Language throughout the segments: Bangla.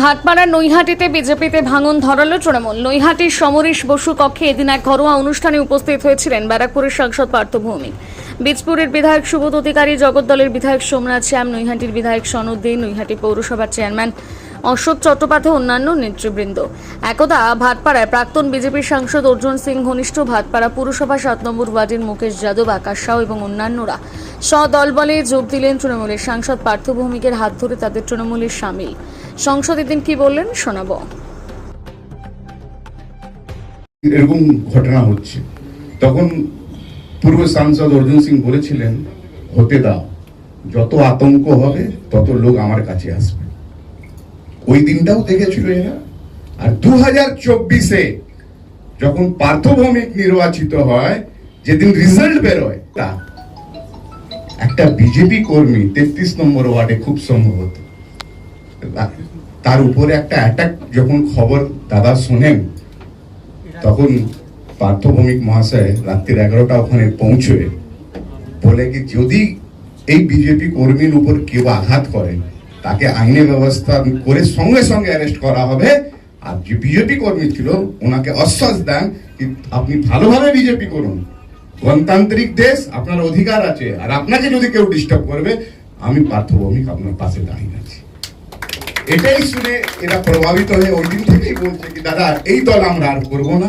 ভাটপাড়ার নৈহাটিতে বিজেপিতে ভাঙন ধরালো তৃণমূল। নৈহাটির সমরেশ বসু কক্ষে এদিন এক ঘরোয়া অনুষ্ঠানে উপস্থিত হয়েছিলেন ব্যারাকপুরের সাংসদ পার্থ ভৌমিক। বীজপুরের বিধায়ক সুবোধ অধিকারী, জগদ্দলের বিধায়ক সোমনাথ শ্যাম, নৈহাটির বিধায়ক সনদ সনদ্দিন নৈহাটি পৌরসভার চেয়ারম্যান অশোক চট্টোপাধ্যায় অন্যান্য নেতৃবৃন্দ। একদা ভাটপাড়ায় প্রাক্তন বিজেপির সাংসদ অর্জুন সিং, ঘনিষ্ঠ ভাটপাড়া পুরসভা সাত নম্বর ওয়ার্ডের মুকেশ যাদব, আকাশ সাউ এবং অন্যান্যরা সদলবলে যোগ দিলেন তৃণমূলের সাংসদ পার্থ ভৌমিকের হাত ধরে তাদের তৃণমূলের সামিল। সংসদে দিন কি বললেন শোনাবো। এরকম ঘটনা হচ্ছে। তখন পূর্ব সাংসদ অর্জুন সিং বলেছিলেন, হতে দাও, যত আতঙ্ক হবে, তত লোক আমার কাছে আসবে। ওই দিনটাও দেখেছিল এরা। আর দু হাজার চব্বিশে যখন পার্থভৌমিক নির্বাচিত হয়, যেদিন রেজাল্ট বেরোয়, তা একটা বিজেপি কর্মী তেত্রিশ নম্বর ওয়ার্ডে খুব সম্ভবত তার উপরে একটা অ্যাটাক যখন খবর দাদা শোনেন, তখন পার্থভৌমিক মহাশয় রাত্রির এগারোটা ওখানে পৌঁছয়ে বলে কি, যদি এই বিজেপি কর্মীর উপর কেউ আঘাত করে, তাকে আইনে ব্যবস্থা করে সঙ্গে সঙ্গে অ্যারেস্ট করা হবে। আর যে বিজেপি কর্মী ছিল, ওনাকে আশ্বাস দেন কি, আপনি ভালোভাবে বিজেপি করুন। গণতান্ত্রিক দেশ, আপনার অধিকার আছে। আর আপনাকে যদি কেউ ডিস্টার্ব করবে, আমি পার্থভৌমিক আপনার পাশে দাঁড়িয়ে আছি। এটাই শুনে এরা প্রভাবিত হয়ে ওই দিন থেকেই বলছে কি, দাদা, এই দল আমরা আর করব না।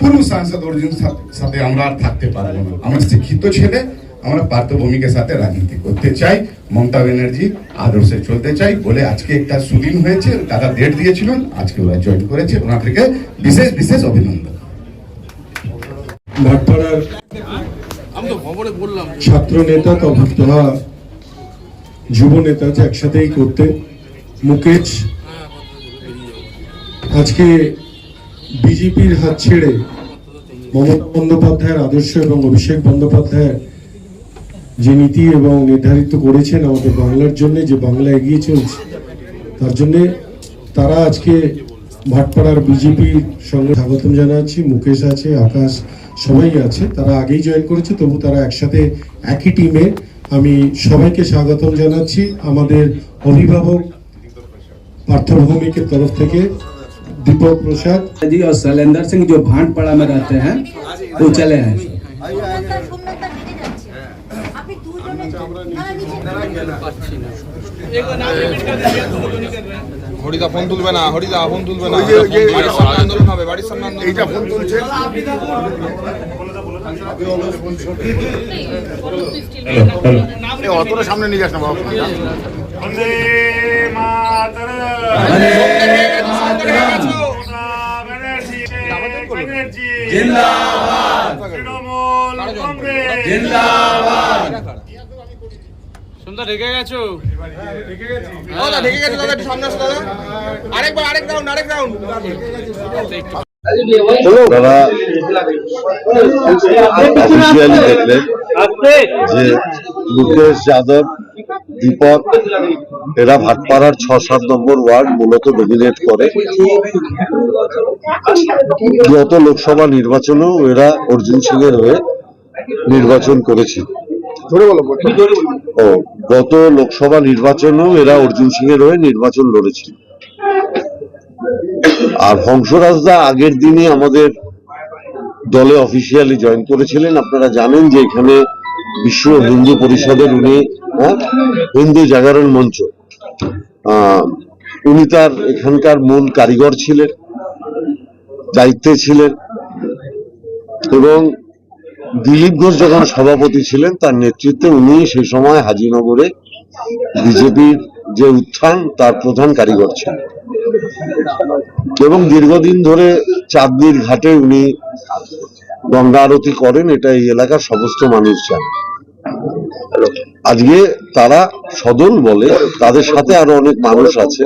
পূর্ব সাংসদ অর্জুন সাথে- আমরা আর থাকতে পারব না। আমরা শিক্ষিত ছেলে, আমরা পার্থভূমিকের সাথে রাজনীতি করতে চাই, মমতা ব্যানার্জি আদর্শে চলতে চাই বলে আজকে একটা সুদিন হয়েছে। দাদা ডেট দিয়েছিলেন, আজকে ওরা জয়েন করেছে। ওনাদেরকে বিশেষ বিশেষ অভিনন্দন। ছাত্র নেতা তো তথা যুব নেতা যে একসাথেই করতে মুকেশ, আজকে বিজেপির হাত ছেড়ে মমতা বন্দ্যোপাধ্যায়ের আদর্শ এবং অভিষেক বন্দ্যোপাধ্যায়ের যে নীতি এবং নির্ধারিত করেছেন আমাদের বাংলার জন্য, যে বাংলা এগিয়ে চলছে, তার জন্য তারা আজকে ভাটপাড়ার বিজেপির সঙ্গে স্বাগতম জানাচ্ছি। মুকেশ আছে, আকাশ সবাই আছে, তারা আগেই জয়েন করেছে, তবু তারা একসাথে একই টিমে আমি সবাইকে স্বাগতম জানাচ্ছি। আমাদের অভিভাবক পার্থভৌমিকের তরফ থেকে দীপক প্রসাদ जी और शैलेंद्र सिंह जो भांडपड़ा में रहते हैं वो चले हैं শূন্যতা শূন্যতা কেটে যাচ্ছে আপনি দুজনে হরিদা ফোন তুলবে না হরিদা ফোন তুলবে না বাড়ির সামনে আন্দোলন হবে বাড়ির সামনে আন্দোলন এইটা ফোন তুলছে অতটা সামনে নিয়ে যাস না বাবা বন্দে মাতর বন্দে মাতরম। জিন্দাবাদ। তৃণমূল কংগ্রেস। জিন্দাবাদ। সুন্দর ঢেকে গেছো? দাদা ঢেকে গেছো দাদা একটু সামনে আসো দাদা। আরেকবার আরেক রাউন্ড আরেক রাউন্ড দাদা অফিসিয়ালি দেখলেন যে মুকেশ যাদব দীপক এরা ভাটপাড়ার ছ সাত নম্বর ওয়ার্ড মূলত ডমিনেট করে। গত লোকসভা নির্বাচনেও এরা অর্জুন সিং এর হয়ে নির্বাচন করেছিল ও গত লোকসভা নির্বাচনেও এরা অর্জুন সিং এর হয়ে নির্বাচন লড়েছিল আর হংসরাজদা আগের দিনে আমাদের দলে অফিসিয়ালি জয়েন করেছিলেন। আপনারা জানেন যে এখানে বিশ্ব হিন্দু পরিষদের উনি হিন্দু জাগরণ মঞ্চ। উনি তার এখানকার মূল কারিগর ছিলেন, দায়িত্বে ছিলেন এবং দিলীপ ঘোষ যখন সভাপতি ছিলেন, তার নেতৃত্বে উনি সেই সময় হাজিনগরে বিজেপির যে উত্থান, তার প্রধান কারিগর ছিলেন। এবং দীর্ঘদিন ধরে চাঁদনির ঘাটে উনি গঙ্গা আরতি করেন, এটা এই এলাকার সমস্ত মানুষ জানে আজকে তারা সদল বলে তাদের সাথে আরও অনেক মানুষ আছে।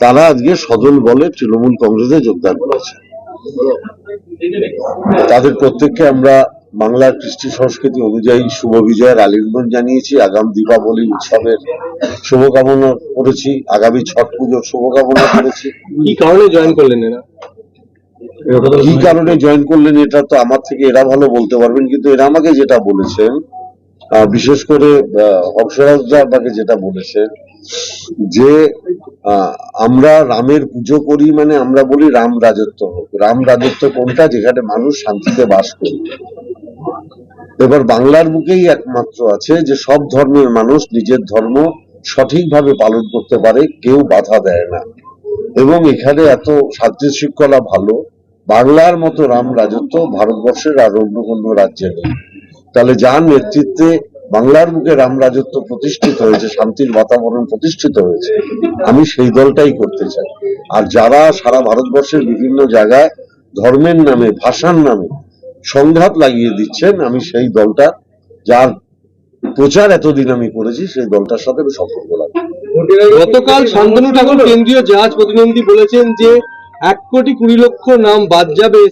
তারা আজকে সদল বলে তৃণমূল কংগ্রেসে যোগদান করেছে। তাদের প্রত্যেককে আমরা বাংলার কৃষ্টি সংস্কৃতি অনুযায়ী শুভ বিজয়ের আলিঙ্গন জানিয়েছি। আগাম দীপাবলি উৎসবের শুভকামনা করেছি। আগামী ছট পুজোর শুভকামনা করেছি। কি কারণে জয়েন করলেন এরা? কি কারণে জয়েন করলেন এটা তো আমার থেকে এরা ভালো বলতে পারবেন কিন্তু এরা আমাকে যেটা বলেছেন বিশেষ করে হংসরাজদা আমাকে যেটা বলেছেন যে আমরা রামের পুজো করি মানে আমরা বলি রাম রাজত্ব। রাম রাজত্ব কোনটা? যেখানে মানুষ শান্তিতে বাস করবে এবার বাংলার বুকেই একমাত্র আছে যে সব ধর্মের মানুষ নিজের ধর্ম সঠিকভাবে পালন করতে পারে, কেউ বাধা দেয় না। এবং এখানে এত শান্তি শৃঙ্খলা ভালো, বাংলার মতো রাম রাজত্ব ভারতবর্ষের আর অন্য কোনো রাজ্যে নেই। তাহলে যার নেতৃত্বে বাংলার বুকে রাম রাজত্ব প্রতিষ্ঠিত হয়েছে, শান্তির বাতাবরণ প্রতিষ্ঠিত হয়েছে, আমি সেই দলটাই করতে চাই। আর যারা সারা ভারতবর্ষের বিভিন্ন জায়গায় ধর্মের নামে, ভাষার নামে সংঘাত লাগিয়ে দিচ্ছেন, আমি সেই দলটা, যার প্রচার এতদিন আমি করেছি, সেই দলটার সাথে আমি সম্পর্ক রাখব। গতকাল শান্তনু ঠাকুর কেন্দ্রীয় জাহাজ প্রতিনিধি বলেছেন যে, এক কোটি কুড়ি লক্ষ নাম বাদ যাবে।